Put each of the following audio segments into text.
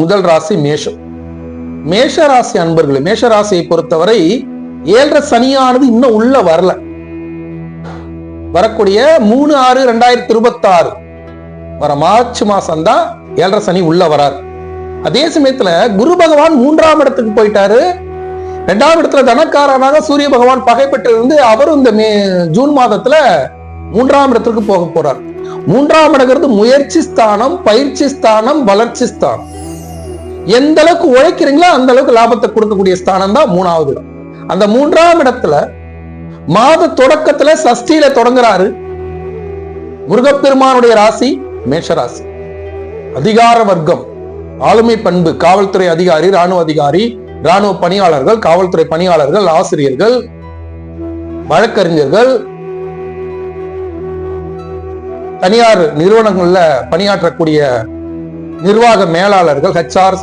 முதல் ராசி மேஷம். மேஷ ராசி அன்பர்களே மேஷ ராசியை பொறுத்தவரை ஏழரை சனியானது இன்னும் உள்ள வரல. வரக்கூடிய மூணு ஆறு ரெண்டாயிரத்தி இருபத்தி ஆறு வர மார்ச் மாசம் தான் ஏழரை சனி உள்ள வரார். அதே சமயத்துல குரு பகவான் மூன்றாம் இடத்துக்கு போயிட்டாரு. ரெண்டாம் இடத்துல தனக்காரனாக சூரிய பகவான் பகைப்பட்டு இருந்து அவரும் இந்த மே ஜூன் மாதத்துல மூன்றாம் இடத்திற்கு போக போறார். மூன்றாம் இடங்கிறது முயற்சி ஸ்தானம் பயிற்சி ஸ்தானம் வளர்ச்சி ஸ்தானம். எந்த அளவுக்கு உழைக்கிறீங்களோ அந்த அளவுக்கு லாபத்தை கொடுக்கக்கூடிய ஸ்தானம் தான் மூணாவது. இடம் அந்த மூன்றாம் இடத்துல மாத தொடக்கத்துல சஷ்டியில தொடங்குறாரு முருகப்பெருமானுடைய ராசி மேஷ ராசி அதிகார வர்க்கம். ஆளுமை பண்பு காவல்துறை அதிகாரி ராணுவ அதிகாரி ராணுவ பணியாளர்கள் காவல்துறை பணியாளர்கள் ஆசிரியர்கள் வழக்கறிஞர்கள் தனியார் நிறுவனங்கள்ல பணியாற்றக்கூடிய நிர்வாக மேலாளர்கள் ஹெச்ஆர்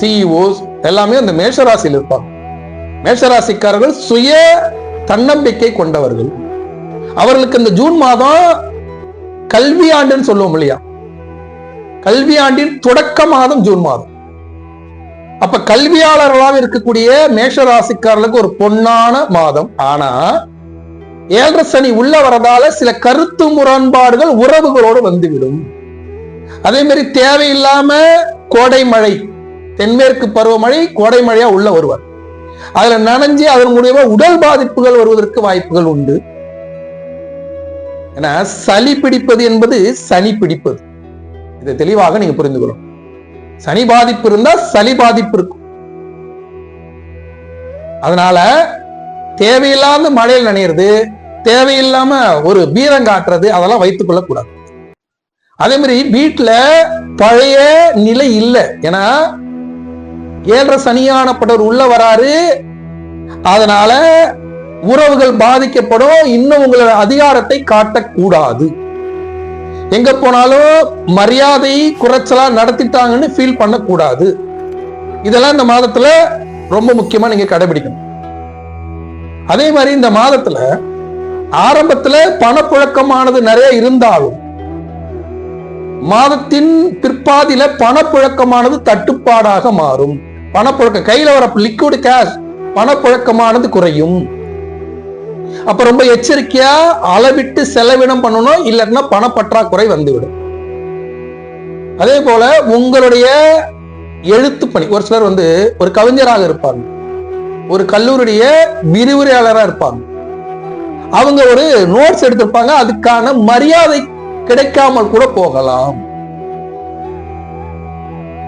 சிஇஓஸ் எல்லாமே அந்த மேஷராசியில் இருப்பாங்க. மேஷராசிக்காரர்கள் சுய தன்னம்பிக்கை கொண்டவர்கள். அவர்களுக்கு இந்த ஜூன் மாதம் கல்வி ஆண்டுன்னு சொல்லுவோம் இல்லையா? கல்வி ஆண்டின் தொடக்க மாதம் ஜூன் மாதம். அப்ப கல்வியாளர்களாக இருக்கக்கூடிய மேஷ ராசிக்காரர்களுக்கு ஒரு பொன்னான மாதம். ஆனா ஏழரை சனி உள்ள வரதால சில கருத்து முரண்பாடுகள் உறவுகளோடு வந்துவிடும். அதே மாதிரி தேவையில்லாம கோடை மழை தென்மேற்கு பருவமழை கோடை மழையா உள்ள வருவார் அதுல நனைஞ்சு அதன் மூலியமா உடல் பாதிப்புகள் வருவதற்கு வாய்ப்புகள் உண்டு. ஏன்னா சளி பிடிப்பது என்பது சனி பிடிப்பது. இதை தெளிவாக நீங்க புரிந்துக்கணும் சனி பாதிப்பு இருந்தா சளி பாதிப்பு இருக்கும். அதனால தேவையில்லாத மழையில் நனையிறது தேவையில்லாம ஒரு பீரம் காட்டுறது அதெல்லாம் வைத்துக் கொள்ள கூடாது அதே மாதிரி வீட்டுல பழைய நிலை இல்லை. ஏன்னா ஏழரை சனியானப்பட்டவர் உள்ள வராரு. அதனால உறவுகள் பாதிக்கப்படும். இன்னும் உங்களோட அதிகாரத்தை காட்டக்கூடாது. எங்க போனாலும் மரியாதை குறைச்சலா நடத்திட்டாங்கன்னு ஃபீல் பண்ணக்கூடாது. இதெல்லாம் இந்த மாதத்துல ரொம்ப முக்கியமா நீங்க கடைபிடிக்கணும். அதே மாதிரி இந்த மாதத்துல ஆரம்பத்துல பணப்புழக்கமானது நிறைய இருந்தாலும் மாதத்தின் பிற்பாதியில பணப்புழக்கமானது தட்டுப்பாடாக மாறும். பணப்புழக்கம் கையில வர லிக்விட் கேஷ் பணப்புழக்கமானது குறையும். அப்ப ரொம்ப எச்சரிக்கையா அளவிட்டு செலவினம் பண்ணணும் இல்லைன்னா பணப்பற்றாக்குறை வந்துவிடும். அதே போல உங்களுடைய எழுத்து பணி ஒரு சிலர் வந்து ஒரு கவிஞராக இருப்பாங்க. ஒரு கல்லூரிய விரிவுரையாளராக இருப்பாங்க. அவங்க ஒரு நோட்ஸ் எடுத்திருப்பாங்க அதுக்கான மரியாதை கிடைக்காமல் கூட போகலாம்.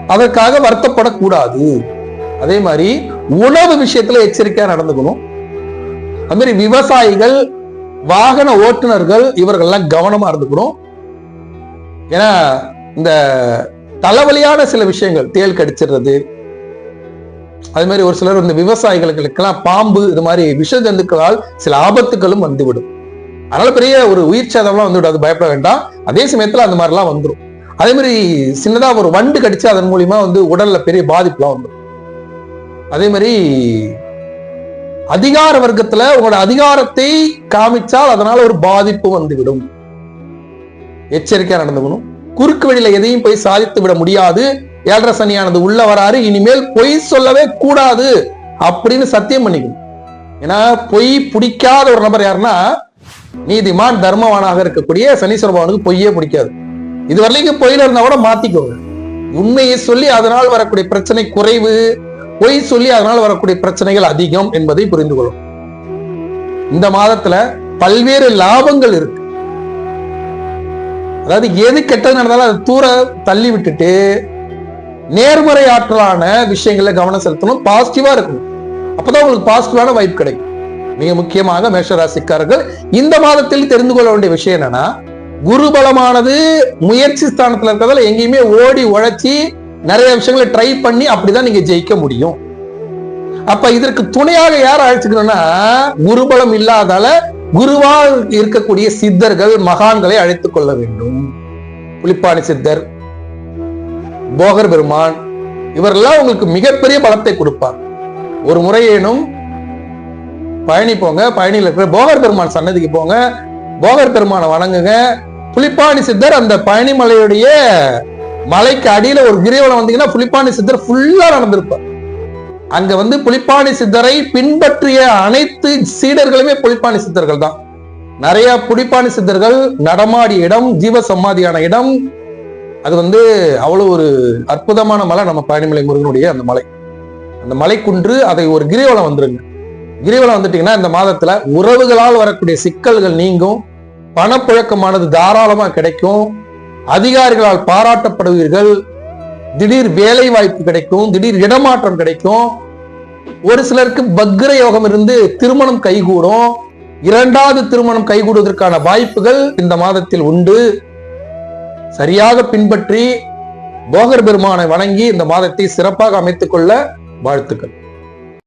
அதற்காக வருத்தப்படக்கூடாது. அதே மாதிரி உணவு விஷயத்துல எச்சரிக்கையா நடந்துக்கணும். அது மாதிரி விவசாயிகள் வாகன ஓட்டுநர்கள் இவர்கள்லாம் கவனமா இருந்துக்கணும். ஏன்னா இந்த தலைவலியான சில விஷயங்கள் தேல் கடிச்சிடுறது. அது மாதிரி ஒரு சிலர் இந்த விவசாயிகளுக்கெல்லாம் பாம்பு இது மாதிரி விஷ ஜந்துக்களால் சில ஆபத்துகளும் வந்துவிடும். அதனால பெரிய ஒரு உயிர் சேதம்லாம் வந்துவிடும் அது பயப்பட வேண்டாம். அதே சமயத்துல அந்த மாதிரிலாம் வந்துடும் அதே மாதிரி சின்னதா ஒரு வண்டு கடிச்சு அதன் மூலியமா வந்து உடல்ல பெரிய பாதிப்புலாம் வந்துடும் அதே மாதிரி அதிகார வர்க்கத்துல உங்களோட அதிகாரத்தை காமிச்சால் அதனால ஒரு பாதிப்பு வந்துவிடும். எச்சரிக்கையா நடந்துக்கணும். குறுக்கு வழியில எதையும் போய் சாதித்து விட முடியாது. ஏழரை சனியானது உள்ள வராரு இனிமேல் பொய் சொல்லவே கூடாது அப்படின்னு சத்தியம் பண்ணிக்கணும். ஏன்னா பொய் பிடிக்காத ஒரு நபர் யாருன்னா நீதிமான் தர்மவானாக இருக்கக்கூடிய சனீஸ்வர பகவானுக்கு பொய்யே பிடிக்காது. இது வரைக்கும் பொய்யில இருந்தா கூட மாத்திக்கோங்க. உண்மையை சொல்லி அதனால் வரக்கூடிய பிரச்சனை குறைவு. பொய் சொல்லி அதனால் வரக்கூடிய பிரச்சனைகள் அதிகம் என்பதை புரிந்து கொள்ளும். இந்த மாதத்துல பல்வேறு லாபங்கள் இருக்கு. அதாவது எது கெட்டது நடந்தாலும் அதை தூர தள்ளி விட்டுட்டு நேர்மறை ஆற்றலான விஷயங்கள கவனம் செலுத்தணும். பாசிட்டிவா இருக்கணும். அப்பதான் உங்களுக்கு பாசிட்டிவான வாய்ப்பு கிடைக்கும். மிக முக்கியமாக மேஷராசிக்காரர்கள் இந்த மாதத்தில் தெரிந்து கொள்ள வேண்டிய விஷயம் என்னன்னா குரு பலமானது முயற்சி ஸ்தானத்துல இருக்கிறதால எங்கேயுமே ஓடி உழைச்சி நிறைய விஷயங்களை ட்ரை பண்ணி அப்படிதான் நீங்க ஜெயிக்க முடியும். அப்ப இதற்கு துணையாக யார் அழைச்சுக்கணும்னா குருபலம் இல்லாதால குருவா இருக்கக்கூடிய சித்தர்கள் மகான்களை அழைத்துக் கொள்ள வேண்டும். புலிப்பாணி சித்தர் போகர் பெருமான் இவரெல்லாம் உங்களுக்கு மிகப்பெரிய பலத்தை கொடுப்பார். ஒரு முறையேனும் பழனி போங்க பழனியில் இருக்கிற போகர் பெருமான் சன்னதிக்கு போங்க போகர் பெருமானை வணங்குங்க. புலிப்பாணி சித்தர் அந்த பழனிமலையுடைய மலைக்கு அடியில ஒரு கிரிவலம் வந்தீங்கன்னா புலிப்பாணி சித்தர் ஃபுல்லா நடந்திருப்பார். அங்க வந்து புலிப்பாணி சித்தரை பின்பற்றிய அனைத்து சீடர்களுமே புலிப்பாணி சித்தர்கள் தான். நிறைய புலிப்பாணி சித்தர்கள் நடமாடிய இடம் ஜீவ சமாதியான இடம். அது வந்து அவ்வளவு ஒரு அற்புதமான மலை நம்ம பழனிமலை முருகனுடைய அந்த மலை. அந்த மலைக்குன்று அதை ஒரு கிரிவலம் வந்துருங்க. கிரிவலம் வந்துட்டீங்கன்னா இந்த மாதத்துல உறவுகளால் வரக்கூடிய சிக்கல்கள் நீங்கும். பணப்புழக்கமானது தாராளமா கிடைக்கும். அதிகாரிகளால் பாராட்டப்படுவீர்கள். திடீர் வேலை வாய்ப்பு கிடைக்கும் திடீர் இடமாற்றம் கிடைக்கும். ஒரு சிலருக்கு பக்ர யோகம் இருந்து திருமணம் கைகூடும். இரண்டாவது திருமணம் கைகூடுவதற்கான வாய்ப்புகள் இந்த மாதத்தில் உண்டு. சரியாக பின்பற்றி போகர் பெருமானை வணங்கி இந்த மாதத்தை சிறப்பாக அமைத்துக் கொள்ள வாழ்த்துக்கள்.